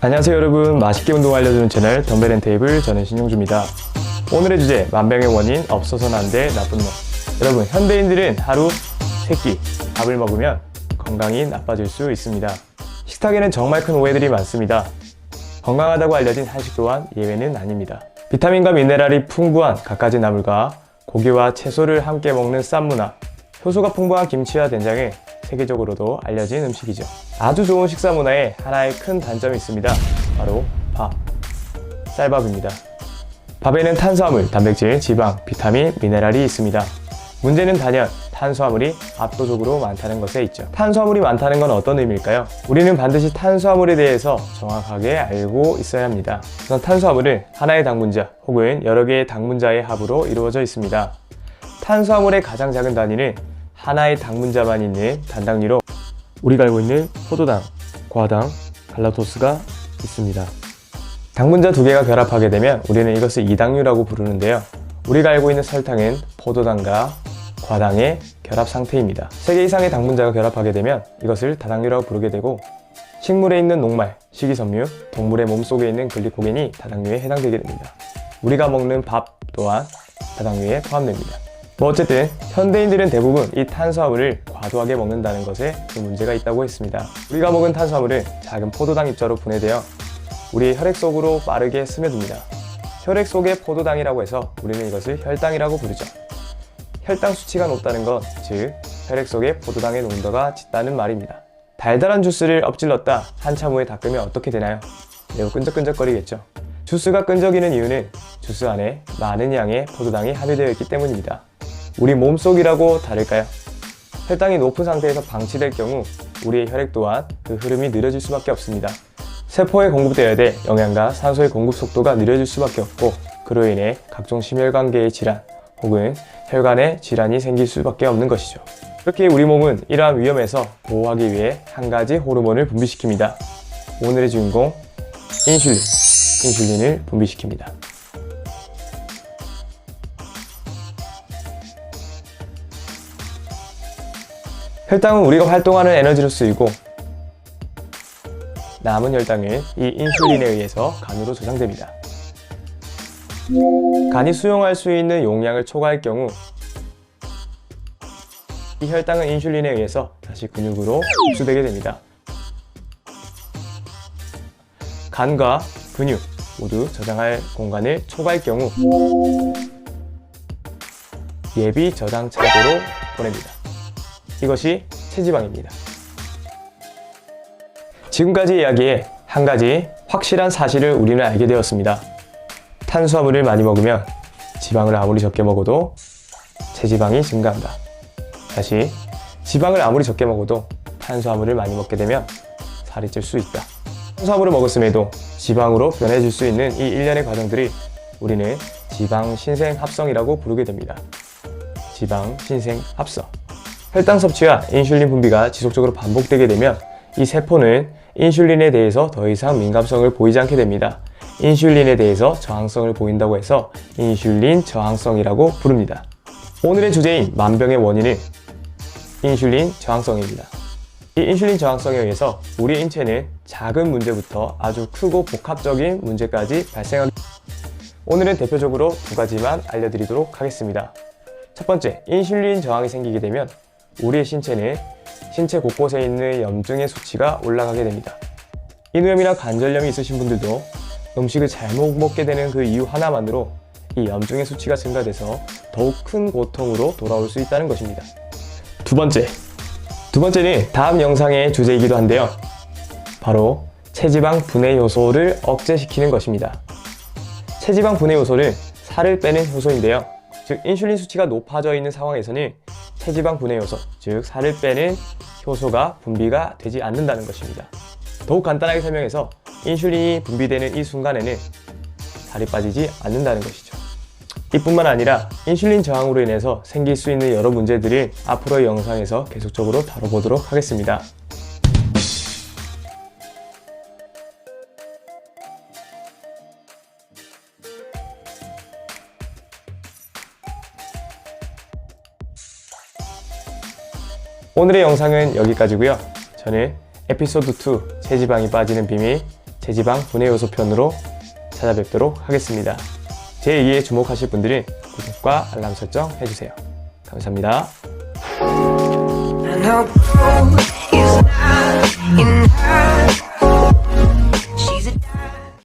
안녕하세요 여러분. 맛있게 운동 알려주는 채널 덤벨앤테이블 저는 신용주입니다. 오늘의 주제 만병의 원인 없어서는 안돼 나쁜 놈. 여러분 현대인들은 하루 3끼 밥을 먹으면 건강이 나빠질 수 있습니다. 식탁에는 정말 큰 오해들이 많습니다. 건강하다고 알려진 한식 또한 예외는 아닙니다 비타민과 미네랄이 풍부한 갖가지 나물과 고기와 채소를 함께 먹는 쌈 문화 효소가 풍부한 김치와 된장은 세계적으로도 알려진 음식이죠. 아주 좋은 식사 문화에 하나의 큰 단점이 있습니다. 바로 밥, 쌀밥입니다. 밥에는 탄수화물, 단백질, 지방, 비타민, 미네랄이 있습니다. 문제는 단연 탄수화물이 압도적으로 많다는 것에 있죠. 탄수화물이 많다는 건 어떤 의미일까요? 우리는 반드시 탄수화물에 대해서 정확하게 알고 있어야 합니다. 우선 탄수화물은 하나의 당분자 혹은 여러 개의 당분자의 합으로 이루어져 있습니다. 탄수화물의 가장 작은 단위는 하나의 당분자만 있는 단당류로 우리가 알고 있는 포도당, 과당, 갈라토스가 있습니다. 당분자 두 개가 결합하게 되면 우리는 이것을 이당류라고 부르는데요. 우리가 알고 있는 설탕은 포도당과 과당의 결합 상태입니다. 3개 이상의 당분자가 결합하게 되면 이것을 다당류라고 부르게 되고 식물에 있는 녹말, 식이섬유, 동물의 몸속에 있는 글리코겐이 다당류에 해당되게 됩니다. 우리가 먹는 밥 또한 다당류에 포함됩니다. 뭐 어쨌든 현대인들은 대부분 이 탄수화물을 과도하게 먹는다는 것에 그 문제가 있다고 했습니다. 우리가 먹은 탄수화물은 작은 포도당 입자로 분해되어 우리의 혈액 속으로 빠르게 스며듭니다. 혈액 속의 포도당이라고 해서 우리는 이것을 혈당이라고 부르죠. 혈당 수치가 높다는 것, 즉 혈액 속의 포도당의 농도가 짙다는 말입니다. 달달한 주스를 엎질렀다 한참 후에 닦으면 어떻게 되나요? 매우 끈적끈적거리겠죠. 주스가 끈적이는 이유는 주스 안에 많은 양의 포도당이 함유되어 있기 때문입니다. 우리 몸속이라고 다를까요? 혈당이 높은 상태에서 방치될 경우 우리의 혈액 또한 그 흐름이 느려질 수밖에 없습니다. 세포에 공급되어야 될 영양과 산소의 공급 속도가 느려질 수밖에 없고 그로 인해 각종 심혈관계의 질환 혹은 혈관에 질환이 생길 수밖에 없는 것이죠. 이렇게 우리 몸은 이러한 위험에서 보호하기 위해 한 가지 호르몬을 분비시킵니다. 오늘의 주인공 인슐린, 인슐린을 분비시킵니다. 혈당은 우리가 활동하는 에너지로 쓰이고 남은 혈당은 이 인슐린에 의해서 간으로 저장됩니다. 간이 수용할 수 있는 용량을 초과할 경우 이 혈당은 인슐린에 의해서 다시 근육으로 흡수되게 됩니다. 간과 근육 모두 저장할 공간을 초과할 경우 예비 저장 차도로 보냅니다. 이것이 체지방입니다. 지금까지 이야기에 한 가지 확실한 사실을 우리는 알게 되었습니다. 탄수화물을 많이 먹으면 지방을 아무리 적게 먹어도 체지방이 증가한다. 다시 지방을 아무리 적게 먹어도 탄수화물을 많이 먹게 되면 살이 찔 수 있다. 탄수화물을 먹었음에도 지방으로 변해질 수 있는 이 일련의 과정들이 우리는 지방 신생 합성이라고 부르게 됩니다. 지방 신생 합성. 혈당 섭취와 인슐린 분비가 지속적으로 반복되게 되면 이 세포는 인슐린에 대해서 더 이상 민감성을 보이지 않게 됩니다. 인슐린에 대해서 저항성을 보인다고 해서 인슐린 저항성이라고 부릅니다. 오늘의 주제인 만병의 원인은 인슐린 저항성입니다. 이 인슐린 저항성에 의해서 우리 인체는 작은 문제부터 아주 크고 복합적인 문제까지 발생합니다. 오늘은 대표적으로 두 가지만 알려드리도록 하겠습니다. 첫 번째, 인슐린 저항이 생기게 되면 우리의 신체는 신체 곳곳에 있는 염증의 수치가 올라가게 됩니다. 인후염이나 관절염이 있으신 분들도 음식을 잘못 먹게 되는 그 이유 하나만으로 이 염증의 수치가 증가돼서 더욱 큰 고통으로 돌아올 수 있다는 것입니다. 두 번째. 두 번째는 다음 영상의 주제이기도 한데요. 바로 체지방 분해 요소를 억제시키는 것입니다. 체지방 분해 요소는 살을 빼는 효소인데요. 즉 인슐린 수치가 높아져 있는 상황에서는 체지방 분해 요소, 즉 살을 빼는 효소가 분비가 되지 않는다는 것입니다. 더욱 간단하게 설명해서 인슐린이 분비되는 이 순간에는 살이 빠지지 않는다는 것이죠. 이뿐만 아니라 인슐린 저항으로 인해서 생길 수 있는 여러 문제들을 앞으로의 영상에서 계속적으로 다뤄보도록 하겠습니다. 오늘의 영상은 여기까지고요. 저는 에피소드 2 체지방이 빠지는 비밀 제지방 분해 요소 편으로 찾아뵙도록 하겠습니다. 제 2에 주목하실 분들은 구독과 알람 설정 해주세요. 감사합니다.